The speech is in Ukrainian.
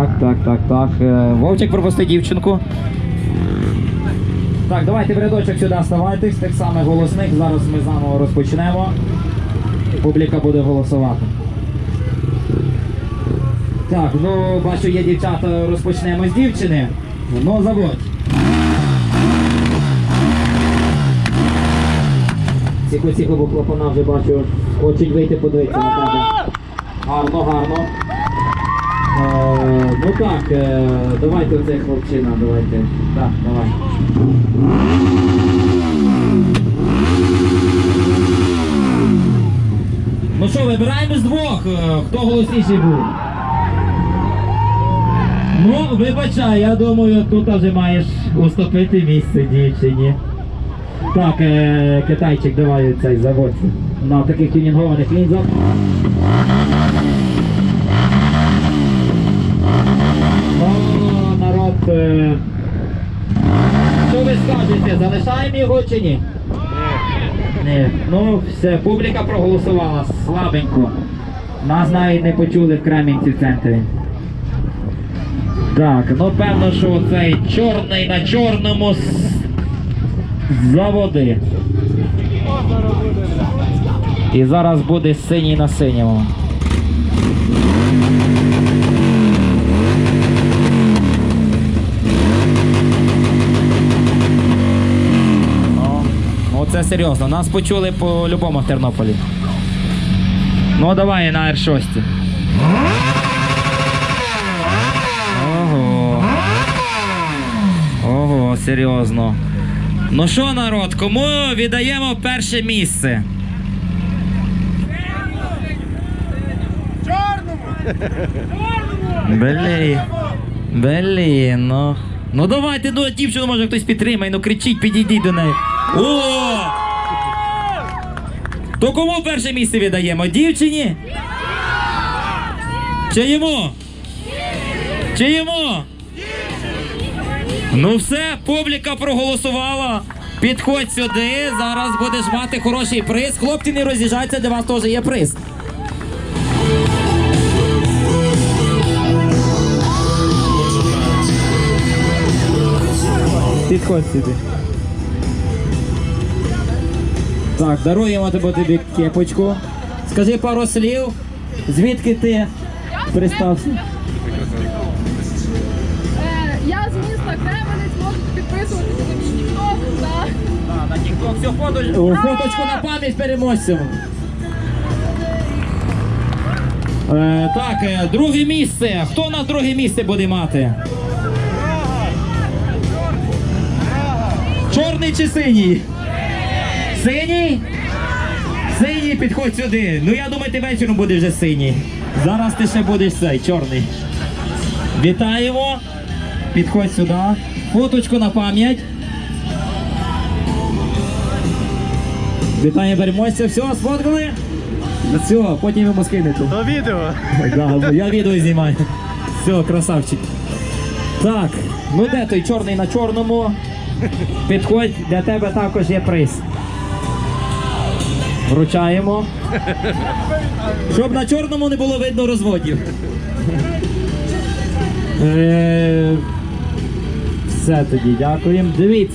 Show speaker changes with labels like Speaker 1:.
Speaker 1: Так, так, так, так. Е, Вовчик пропусти дівчинку. Так, давайте рядочок сюди ставайтесь, тих самих голосних. Зараз ми заново розпочнемо. Публіка буде голосувати. Так, ну бачу, є дівчата, розпочнемо з дівчини. Ну, заводь. Ціхо, бо клапана вже бачу, хочуть вийти подивитися на тебе. Гарно, гарно. Е, ну так, е, давайте оцей хлопчина, давайте. Так, давай. Ну що, вибираємо з двох, е, хто голосніший був. Ну, вибачай, я думаю, тут вже маєш уступити місце дівчині. Так, китайчик, давай цей заводься. На таких тюнінгованих лінзах. Ну, е, Що ви скажете, залишаємо його чи ні? Ні. Ну, все, публіка проголосувала слабенько. Нас навіть не почули в Кремінці в центрі. Так, ну певно, що цей чорний на чорному з заводи. І зараз буде синій на синьому. Це серйозно. Нас почули по-любому в Тернополі. Ну давай на Р6. Ого. Ого, серйозно. Ну що, народ, кому віддаємо перше місце? Блін. Блін, ну. Ну давайте, ну дівчину може хтось підтримає, ну кричіть, підійдіть до неї. О! То кому перше місце віддаємо? Дівчині? Чи йому? Чи йому? Ну все, публіка проголосувала. Підходь сюди, зараз будеш мати хороший приз. Хлопці, не роз'їжджайтеся, для вас теж є приз. Підходь сюди. Так, даруємо тебе тобі кепочку. Скажи пару слів. Звідки ти пристався?
Speaker 2: Е, Я з міста Кременець, можете підписуватися на мій тікток.
Speaker 1: На TikTok все фото. О, Фоточку на пам'ять переможцям. Е, так, е, друге місце. Хто на друге місце буде мати? Чорний чи синій? Синій? Синій, підходь сюди. Ну я думаю, ти вечором будеш вже синій. Зараз ти ще будеш цей, чорний. Вітаємо. Підходь сюди. Фоточку на пам'ять. Вітання переможця. Все, сфоткали? Все, потім йому скинете.
Speaker 3: То відео.
Speaker 1: Да, я відео знімаю. Все, красавчик. Так, ну де той чорний на чорному? Підходь, для тебе також є приз. Вручаємо. Щоб на чорному не було видно розводів. Е, Все тоді, дякуємо. Дивіться.